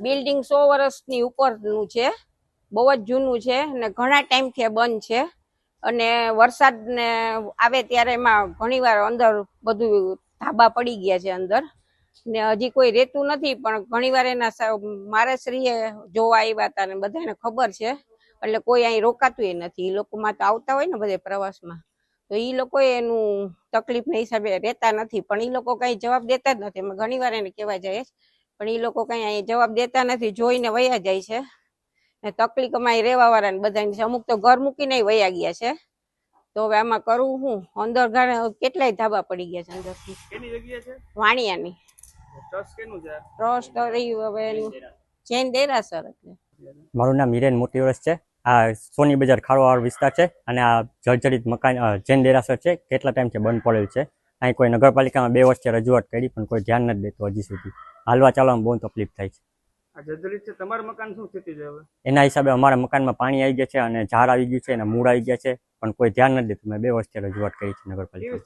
Building સો વર્ષની ઉપરનું છે, બહુ જ જૂનું છે અને ઘણા ટાઈમથી બંધ છે. અને વરસાદ ને આવે ત્યારે એમાં ઘણીવાર અંદર બધું ધાબા પડી ગયા છે અંદર. ને હજી કોઈ રહેતું નથી, પણ ઘણીવાર એના સ- મારા શ્રીએ જોવા આવ્યા હતા ને બધાને ખબર છે. એટલે કોઈ અહીં રોકાતું નથી. એ લોકોમાં તો આવતા હોય ને બધે પ્રવાસમાં. તો એ લોકો એનું તકલીફના હિસાબે રહેતા નથી. પણ એ લોકો કઈ જવાબ દેતા જ નથી. અમે ઘણીવાર એને કહેવા જઈએ. પણ એ લોકો કઈ અહીં જવાબ દેતા નથી જોઈને વયા જાય છે. ને તકલીફમાં એ રહેવા વાળા બધાની છે. અમુક તો ઘર મૂકીને વયા ગયા છે. તો હવે આમાં કરવું શું અંદર ઘણા કેટલાય ધાબા પડી ગયા છે અંદરથી. છે? વાણિયાની. ટ્રસ્ટ છે? હવે એનું જૈન દેરાસર. એટલે મારું નામ હિરેન મોટી વર્ષ છે. આ સોની બજાર ખાડોવાળો વિસ્તાર છે અને આ જર્જરિત મકાન જૈન દેરાસર છે. કેટલા ટાઈમથી બંધ પડેલ છે. અહીં કોઈ નગરપાલિકામાં બે વર્ષથી રજૂઆત કરી પણ કોઈ ધ્યાન નથી દેતું હજી સુધી. હાલવા ચાલવામાં બહુ તકલીફ થાય છે. એના હિસાબે અમારા મકાનમાં પાણી આવી ગયા છે અને ઝાડ આવી ગયું છે અને મૂળ આવી ગયા છે પણ કોઈ ધ્યાન નથી દેતું. મેં બે વર્ષથી રજૂઆત કરી છે નગરપાલિકા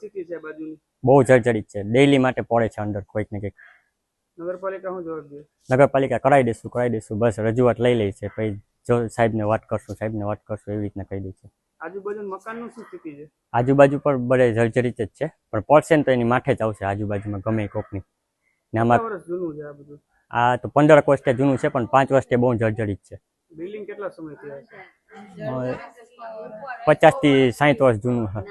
બહુ જર્જરિત છે. ડેઈલી માટે પડે છે અંદર કોઈક ને કંઈક. નગરપાલિકા શું જવાબ દે? નગરપાલિકા કરાવી દઈશું કરાવી દઈશું બસ રજૂઆત લઈ લે છે. પછી જો સાહેબને વાત કરશું સાહેબને વાત કરશું એવી રીતના કહી દે છે. આજુબાજુ મકાનનું શું સ્થિતિ છે? આજુબાજુ પર બધે જર્જરિત જ છે. પણ પડશે તો એની માથે જ આવશે આજુબાજુમાં ગમે કોકની. ને આમાં વર્ષ જૂનું છે આ બધું? આ તો પંદર વર્ષે જૂનું છે પણ પાંચ વર્ષથી બહુ જર્જરિત છે. બિલ્ડિંગ કેટલા સમયથી પચાસથી સાહીઠ વર્ષ જૂનું છે